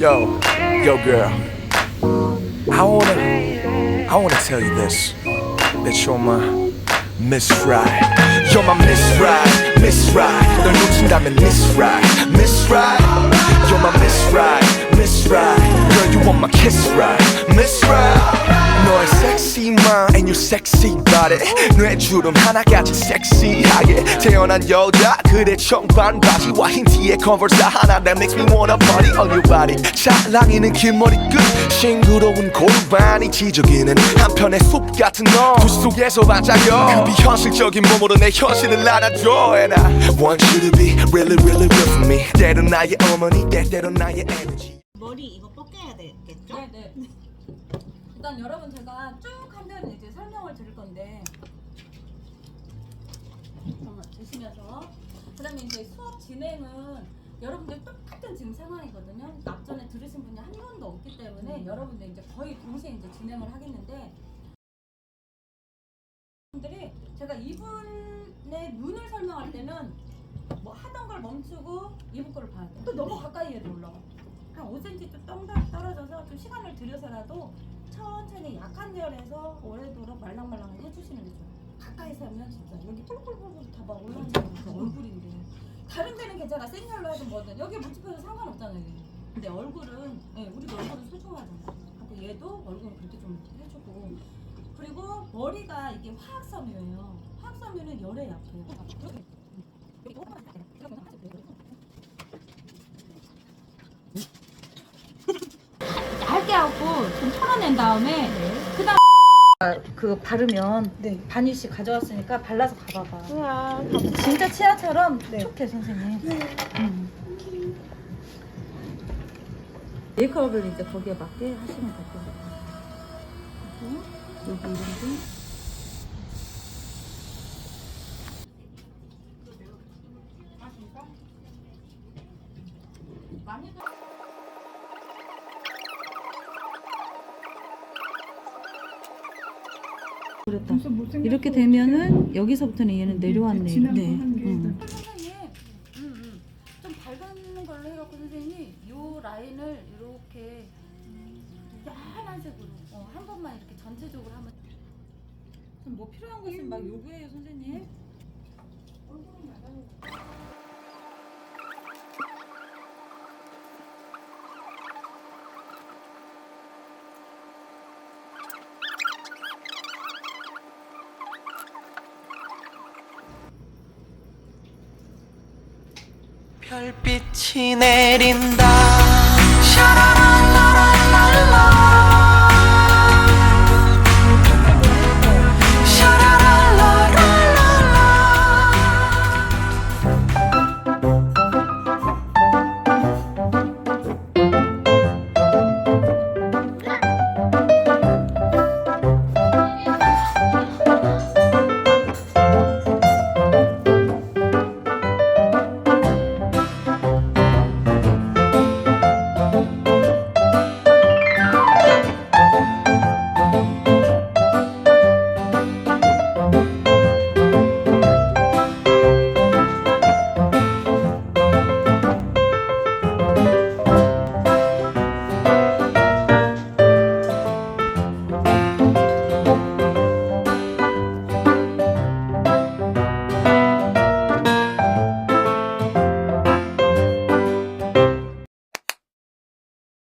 Yo, yo, girl. I wanna, I wanna tell you this. That you're my Miss Right. You're my Miss Right, Miss Right. 널 놓친다면 Miss Right, Miss Right. You're my Miss Right, Miss Right. Girl, you want my kiss right, 섹시만 and your sexy body 뇌주름 하나같이 섹시하게 태어난 여자 그대 청반 바지와 흰 티에 컨버스 하나 that makes me wanna party on your body. 찰랑이는 긴 머리끝 싱그러운 골반이 지저귀는 한편의 숲 같은 너두 속에서 반짝여. 그 비현실적인 몸으로 내 현실을 안아줘. And I want you to be really really real for me. 때론 나의 어머니 때때론 나의 에너지 머리 이거 벗겨야 되겠죠? 네, 네. 일단 여러분 제가 쭉 하면 이제 설명을 드릴 건데 잠깐만 드시면서 그다음에 이제 수업 진행은 여러분들 똑같은 지금 상황이거든요. 앞전에 들으신 분이 한 명도 없기 때문에 여러분들 이제 거의 동시에 이제 진행을 하겠는데 분들이 제가 이분의 눈을 설명할 때는 뭐 하던 걸 멈추고 이분 거를 봐야 돼. 또 너무 가까이 해도 올라가. 한 5cm 좀 떨- 떨어져서 좀 시간을 들여서라도 천천히 약한 열에서 오래도록 말랑말랑을 해주시는 게 좋아요. 가까이서 하면 진짜 여기 뿔뿔뿔뿔 다막 올라오는 그 얼굴인데 다른 데는 괜찮아 센 열로 하든 뭐든 여기 묻힙해도 상관없잖아요. 근데 얼굴은 예, 우리도 얼굴은 소중하잖아. 그리고 얘도 얼굴은 그렇게 좀 해주고 그리고 머리가 이게 화학섬유예요. 화학섬유는 열에 약해요. 얇게 하고 좀 털어낸 다음에 그다음 그 바르면 바니쉬 가져왔으니까 발라서 가봐봐. 진짜 치아처럼 촉촉해 선생님. 음. 메이크업을 이제 거기에 맞게 하시면 될 것 같아요. 그리고 여기 이름도 그랬다. 이렇게 되면은 여기서부터는 얘는 내려왔네. 네. 음. 선생님, 음, 음. 좀 밝은 걸로 해갖고 선생님이 요 라인을 이렇게 연한색으로 어, 한 번만 이렇게 전체적으로 하면 뭐 필요한 것은 막 요구해요 선생님. 얼굴은 나가요. 별빛이 내린다. 샤라라